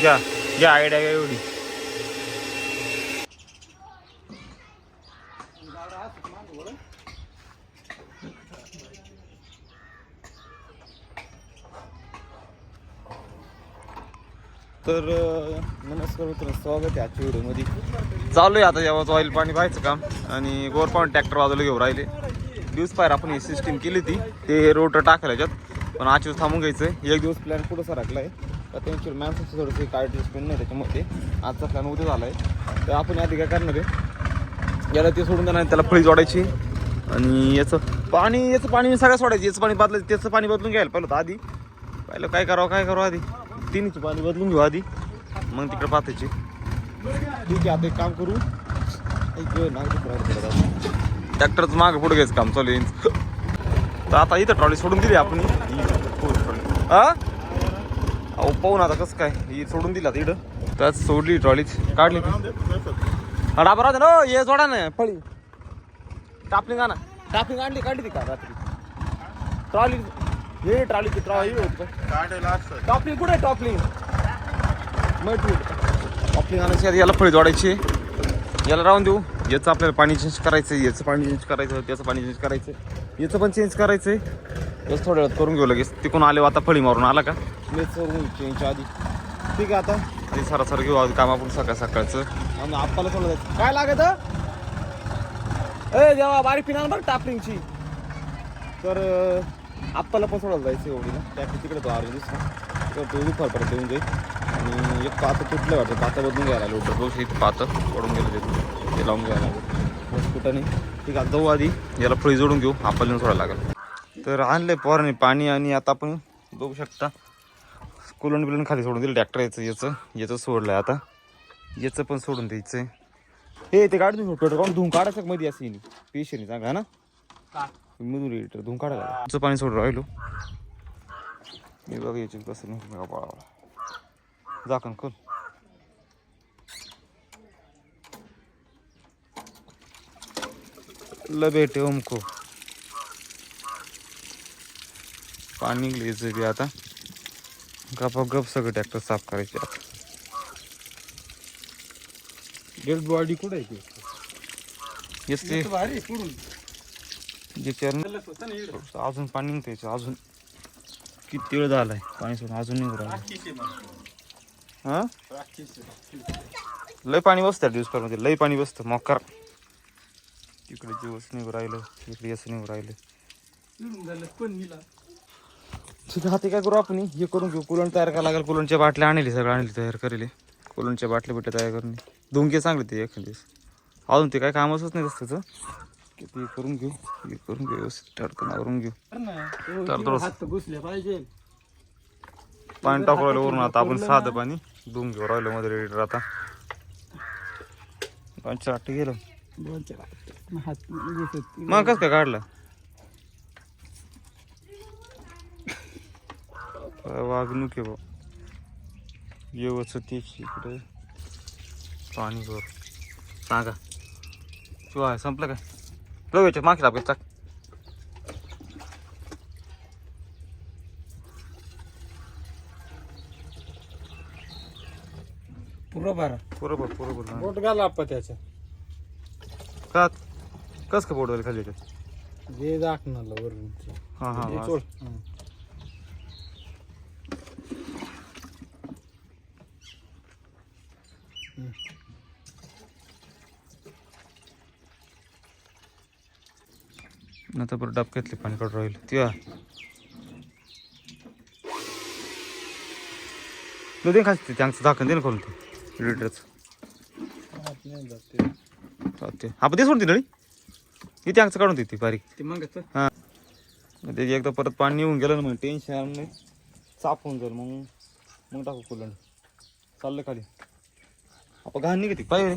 घ्या घ्या आयडिया एवढी. तर नमस्कार मित्रांनो स्वागत आहे आजच्या व्हिडिओमध्ये. चालू आहे आता जेव्हा ऑइल पाणी पाहायचं काम आणि गोरपावून ट्रॅक्टर बाजूला घेऊन राहिले. दिवस पायर आपण ही सिस्टीम केली ती ते रोटर टाकायला याच्यात पण आजच थांबून घ्यायचं आहे एक दिवस प्लॅन पुढं सरकला आहे तर त्यांची मॅन्सचं थोडंसं काय ॲडजस्टमेंट नाही त्याच्यामध्ये. आजचा प्लॅन उद्या झाला आहे तर आपण आधी काय करणार आहे. याला ते सोडून देणार त्याला फळी जोडायची. आणि याचं पाणी याचं पाणी सगळं सोडायचं. याचं पाणी बदलायचं. त्याचं पाणी बदलून घ्यायला पहिलं तर आधी. पहिलं काय करावं काय करावं आधी. तिन्हीचं पाणी बदलून घेऊ आधी. मग तिकडे पाहतायची. ठीक आहे आता एक काम करू. ट्रॅक्टरचं मागं पुढे घ्यायचं काम चालू आहे. तर आता इथं ट्रॉली सोडून दिली आपण. ट्रॉली. हा अहो पाहून आता कसं काय. ही सोडून दिली इथं. त्याच सोडली ट्रॉलीच. काढली ती. हा डाबा राहते ना. ये जोडा ना फळी टापलिंग आणा. टापलिंग आणली काढली ती का रात्री? ट्रॉली हे ट्रॉलीची ट्रॉली का? टॉपलिंग कुठे टॉपलिंग टॉपलिंग आणायची आधी याला फळी जोडायची याला राहून देऊ. याचं आपल्याला पाणी चेंज करायचं याचं पाणी चेंज करायचं त्याचं पाणी चेंज करायचं याचं पण चेंज करायचं आहे याचं थोड्या वेळात करून घेऊ लगेच. तिकडून आले आता फळी मारून आला का? आधी. ठीक आहे आता. ते सरासर घेऊ आधी काम आपण सकाळ सकाळचं. आणि आपल्याला जायचं. काय लागत ए देवा बारीक पिणार बरं टापलिंगची तर आप्पाला पण सोडायला जायचं एवढी ना. त्या तिकडे तो दिवस तर तो दुपारपर्यंत येऊन जाईल आणि एक पातं तुटलं वाटतं. पातं बदलून घ्यायला लागलं होतं. रोज इथं पातं पडून गेलं ते ते लावून घ्यायला लागलं. बस कुठं नाही. ठीक आहे जाऊ आधी. याला फळी जोडून घेऊ. आपल्याला सोडायला लागेल. तर आणले पोराने पाणी आणि आता आपण बघू शकता. कुलन बिलन खाली सोडून दिलं. ट्रॅक्टर याचं याचं याचं सोडलं आता. याचं पण सोडून द्यायचं आहे हे ते काढ तुम्ही पेट्रोल काढून. धुवून काढायचं मध्ये असे पेशनी सांगा हा ना? मधून लिटर धुवून काढायला तुमचं पाणी सोडून राहिलो. मी बघ याची कसं नाही झाकण खोल लबेटे ओमको. पाणी बी आता. गपा गप सगळं ट्रॅक्टर साफ करायचे डेड बॉडी कुठे आहे येस ते. भारी कुठून ज्याच्यावर अजून पाणी निघतं अजून. किती वेळ झालाय. पाणी सोडून अजून निघू राहिलं हा? लय पाणी बसतं दिवसमध्ये लय पाणी बसतं मोकार. तिकडे दिवस निघू राहिलं इकडे असं निघू राहिलं. ठीक आहे आता काय करू आपण? हे करून घेऊ. कुलन तयार करायला लागेल. कुलनच्या बाटल्या आणली सगळं आणली तयार करेल. कुलनच्या बाटल्या बिटल्या तयार करून. धुंके चांगले ते एखाद दिवस. अजून ते काय कामच नाही तसं त्याचं ते करून घेऊ. हे करून घेऊ व्यवस्थित टडकन आवरून घेऊ. तर हात घुसले पाहिजे. पाणी टाकू राहिलं वरून आता. आपण साधं पाणी. धुवून घेऊ राहिलो मध्ये रेडी आता. पाच आठ गेलं. दोन चार हात हात घुसत मग कसं काय काढलं? वागणूक आहे बा. येवच त्याची इकडे. पाणी भर. सांगा. शिवाय संपलं काय? याच्यात मागे लागेल टाक. पुरं भरा. बरोबर बरोबर बोट घाला आपण त्याच्या. का? कस का बोर्डवर खाली याच्यात जे दाखणार वरून हां हां हे हां. सोड. नंतर बरं डबक्यातले पाणी काढून राहील. ती तू दे खास ते त्यांचं झाकण दे ना खोलून ते. लिटरचं ते. आपण ते सोडते नळी इथे आमचं काढून देते बारीक. ते मग आता हां. त्याची एकदा परत पाणी येऊन गेलं ना मग टेन्शन नाही. साफ होऊन जाईल मग. मग टाकू कुलन चाललं खाली. आपण घाण निघते. पाहिजे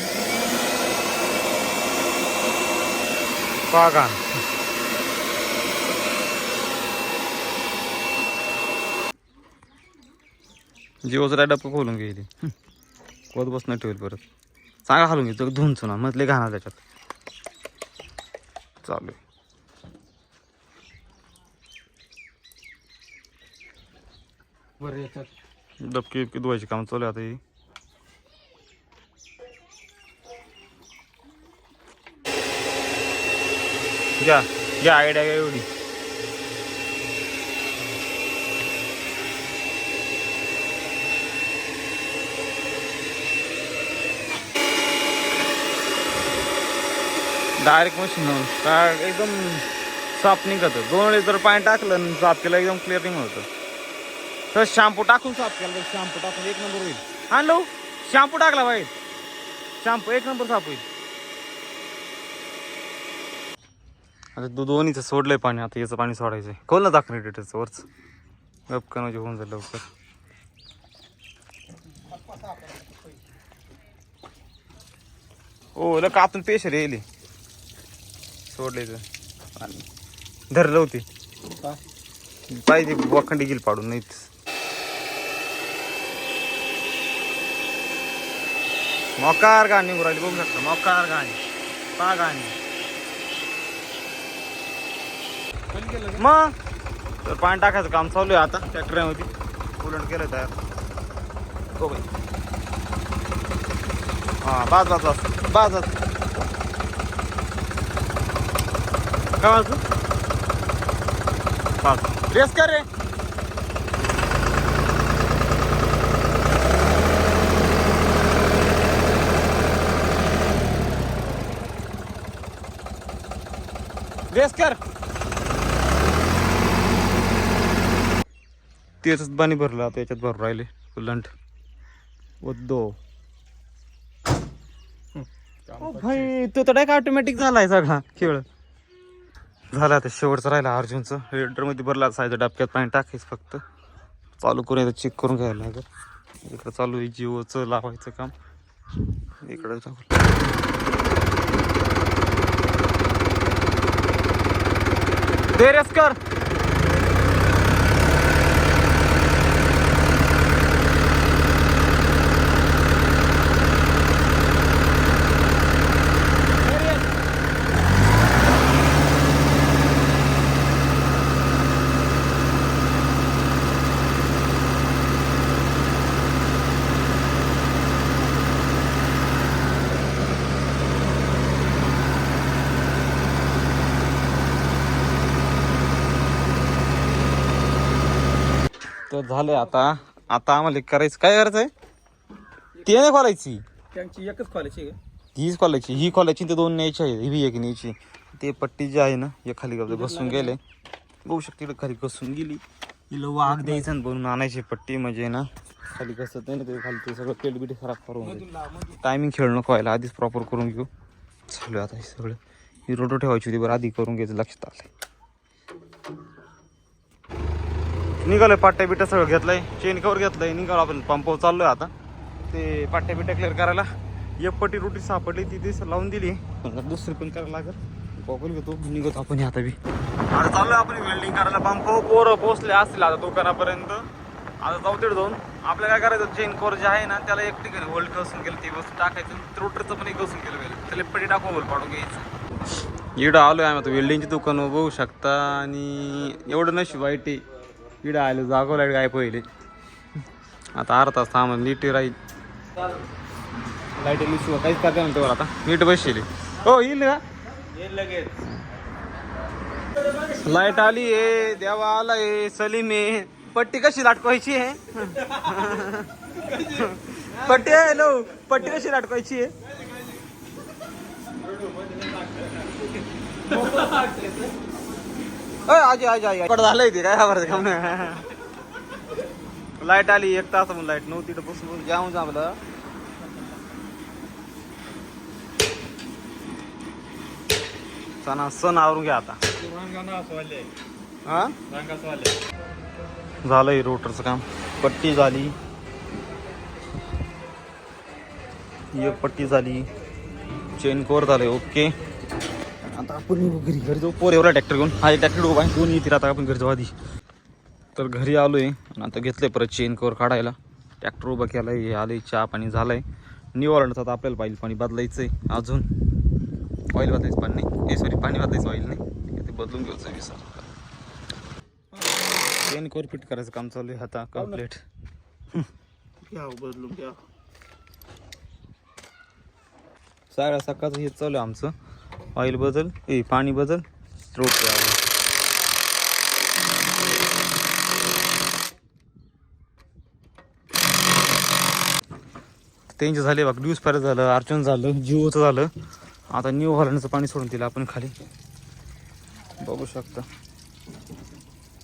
पागा जिओचं डब्बा खोलून गेली कोत बस नाही ठेवेल परत. सांगा घालून घे धुवून चुना मधले घाणा त्याच्यात. चालू. बरं याच्यात. डबकी बिबकी धुवायची काम चालू आहे आता ही. जा घ्या आयडिया घ्या एवढी. डायरेक्ट मशीन काय एकदम साफ निघत दोन वेळेस जर पाणी टाकलं साफ केलं एकदम क्लिअर निघत होतं. तर शॅम्पू टाकून साफ केला तर शॅम्पू टाकून एक नंबर होईल. हॅलो शॅम्पू टाकला बाई. शॅम्पू एक नंबर साफ होईल. आता दो दोन्हीचं सोडलंय पाणी आता याचं पाणी सोडायचंय. खोल ना दाखव डिटेलचं वरच. गपकन म्हणजे होऊन जाईल लवकर. ओ ल कातून पेशर येईल सोडले तर. धरलं होती. पाहिजे वखंडी गेली पाडून नाहीच मोकार गाणी उराली बघू शकता. मोकार गाणी. पा गाणी पण गेलं मग? तर पाणी टाकायचं काम चालू आहे आता ट्रॅक्टरमध्ये उलट केलं तयार हो बाई. हां बाज बाज बाज बाज बाज काय वाजू बाज रेस कर रे. रेस कर. त्याच पाणी भरलं आता याच्यात भरून राहिले. फुलंट उद्दो काम भाई तो तर डायरेक्ट ऑटोमॅटिक झालाय सगळा खेळ. झाला आता शेवटचा राहिला अर्जुनचं. रेडरमध्ये भरला सायचं डबक्यात पाणी टाकायचं फक्त. चालू करून एकदा चेक करून घ्यायला लागेल. इकडं चालू आहे जिओचं लावायचं काम. इकडं चालू दे कर. झालंय आता. आता आम्हाला करायचं. काय करायचं आहे ते नाही खोलायची. त्यांची एकच कॉलेज आहे. हीच खोलायची. ही खोलायची ते दोन न्यायची आहे. ही बी एक न्यायची. ते पट्टी जी आहे ना हे खाली घसून गेले. बघू शकते इकडे खाली घसून गेली. हिला वाघ द्यायचं आणि बनवून आणायची पट्टी म्हणजे ना खाली घसत नाही ना ते खाली ते सगळं पेट बिटी खराब करून टायमिंग खेळ नको व्हायला. आधीच प्रॉपर करून घेऊ. चालू आता हे सगळं. ही रोटो ठेवायची होती बरं. आधी करून घ्यायचं. लक्षात आलंय. निघालोय पाट्या बिट्या सगळं घेतलंय. चेन कवर घेतलंय. निघालो आपण. पंपावर चाललोय आता. ते पाट्या बिट्या क्लिअर करायला. एक पट्टी रोटी सापडली ती दिस लावून दिली. दुसरी पण करायला लागेल. बघून घेतो. निघतो आपण आता बी. आता चाललोय आपण वेल्डिंग करायला. पंप पोरं पोहोचले असतील आता दुकानापर्यंत. आता जाऊ तिकडे जाऊन. आपल्याला काय करायचं? चेन कोर जे आहे ना त्याला एक ठिकाणी होल्ड कसून गेलं ते वस्तू टाकायचं. रोटरचं पण एक कसून केलं पाहिजे त्याला पट्टी टाकून होल पाडून घ्यायचं. इकडं आलोय आम्ही आता वेल्डिंगची दुकान बघू शकता. आणि एवढं नशीब वाईट आहे इकडं आलो जागवलं काय पहिले आता अर्धा तास थांबून नीट राहील. लाइट शिवाय काहीच करता म्हणते आता. नीट बसशील. हो येईल का लगेच. लाइट आली आहे देवा आलाय सलीम आहे. पट्टी कशी लाटकवायची आहे? पट्टी आहे लो पट्टी कशी लाटकवायची आहे? आजी आजी आजी पड झालंय ते काय खबर काम लाईट आली एक तास म्हणून लाईट नव्हती तर बसून आता रंगाना असवाले हा? रंगासवाले झालं रोटरचं काम। पट्टी झाली। एक पट्टी झाली। चेन कोर झाले, ओके। आता आपण घरी. घरी जाऊ. पोर एवढा ट्रॅक्टर घेऊन. हा ट्रॅक्टर उभा आहे. दोन्ही येतील आता? आपण घरी जाऊ आधी. तर घरी आलोय. आणि आता घेतलंय परत चेन कवर काढायला. ट्रॅक्टर उभा केलाय. हे आलंय. चहा पाणी झालंय. न्यू ऑर्डरचं आता आपल्याला पाहिजे पाणी बदलायचंय. अजून. ऑइल बदलायचं पाणी नाही. ए सॉरी पाणी बदलायचं ऑइल नाही. आहे, ते बदलून घ्यायचं विसर चेन कवर फिट करायचं काम चालू आहे. आता कंप्लीट घ्या बदलून घ्या. सगळ्या सकाळचं हे चालू आहे आमचं. ऑइल बदल ए पाणी बदल रोप त्यांचे झाले बघ ड्यूस पॅरेस झालं अर्चन झालं जिओचं झालं. आता न्यू हॉलंडचं पाणी सोडून दिलं आपण खाली. बघू शकता.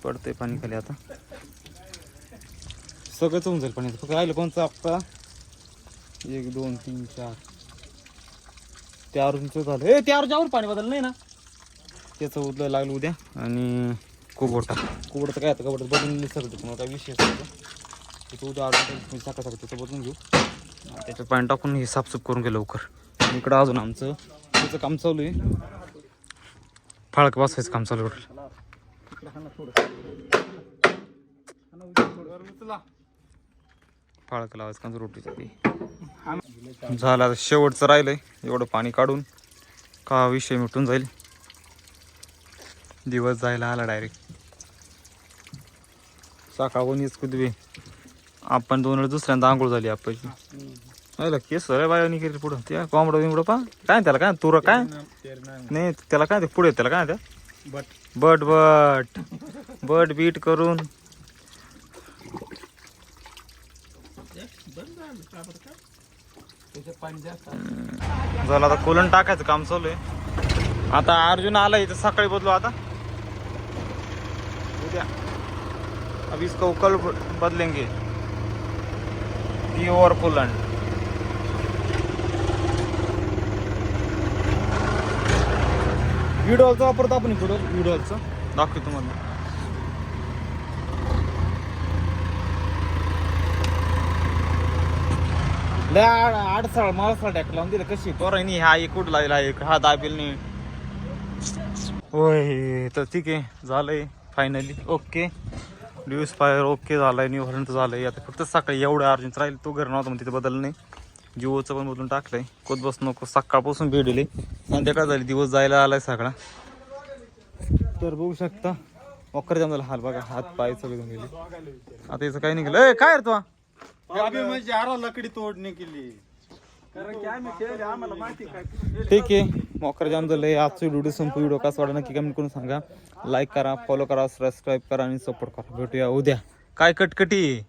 पडतंय पाणी खाली आता. सगळंच होऊन जाईल पाणी. फक्त राहिलं कोणचं आता एक दोन तीन चार. त्या अरुणचं झालं. ए त्या अरुणच्यावर पाणी बदल नाही ना? त्याचं उदलं लागलं उद्या. आणि कुबोटा. कुबोटाचं काय आता कबोटात बदलून सगळं तुम्हाला काय विषय त्याचं उद्या अरुण सकाळ सकाळ त्याचं बदलून घेऊ. त्याच्यात पाणी टाकून हे साफसूफ करून घे लवकर. इकडं अजून आमचं त्याचं काम चालू आहे. फाळक बसवायचं काम चालू आहे फाळक लावायचं काम रोटीचं ते. झाला शेवटचं राहिलंय. एवढं पाणी काढून का विषय मिटून जाईल. दिवस जायला आला डायरेक्ट सकाळ कोणीच कुदवे. आपण दोन वेळ दुसऱ्यांदा आंघोळ झाली आपली. अरे केस रे बाया निघेल पुढं. त्या कोंबडं बिंबडं पा काय त्याला काय तुरा काय? नाही त्याला काय ते पुढे त्याला काय त्या but but but. But bit करून. झालं आता कोलन टाकायचं काम चालू आहे. आता अर्जुन आला तर सकाळी बदलू आता. उद्या. अब इसका उकल बदलेंगे. प्युअर कोलन विडॉलचा वापरतो आपण विडॉल व्हिडिओचा दाखवतो तुम्हाला. लय आड आडसाळ माळसाळ टॅक लावून दिलं कशी? पोरांनी हा एक कुठं दिला एक हा दाबेल नाही होय तर ठीक आहे झालंय finally okay Deutz Fahr okay झालाय न्यू हॉलंड झालंय. आता फक्त सकाळी एवढं अर्जंट राहील तो घर नव्हता मग तिथे बदल नाही. जिओचं पण बदलून टाकलंय. कोत बस नको सकाळपासून भेटले संध्याकाळ झाली दिवस जायला आलाय सगळा. तर बघू शकता. मकर जाम झाला हाल बघा हात पाय सगळे गेले. आता याचं काही नाही ए, काय रे तू? अभी म्हणजे आरो लकडी तोडणे केली. कारण की आम्ही खेळले आम्हाला माहिती काय ठीक आहे. मोकर जाम झालंय आजची व्हिडिओ संपू. व्हिडिओ कसा वाटला नक्की कमेंट करून सांगा. लाईक करा फॉलो करा सबस्क्राईब करा आणि सपोर्ट करा. भेटूया उद्या. काय कटकटी?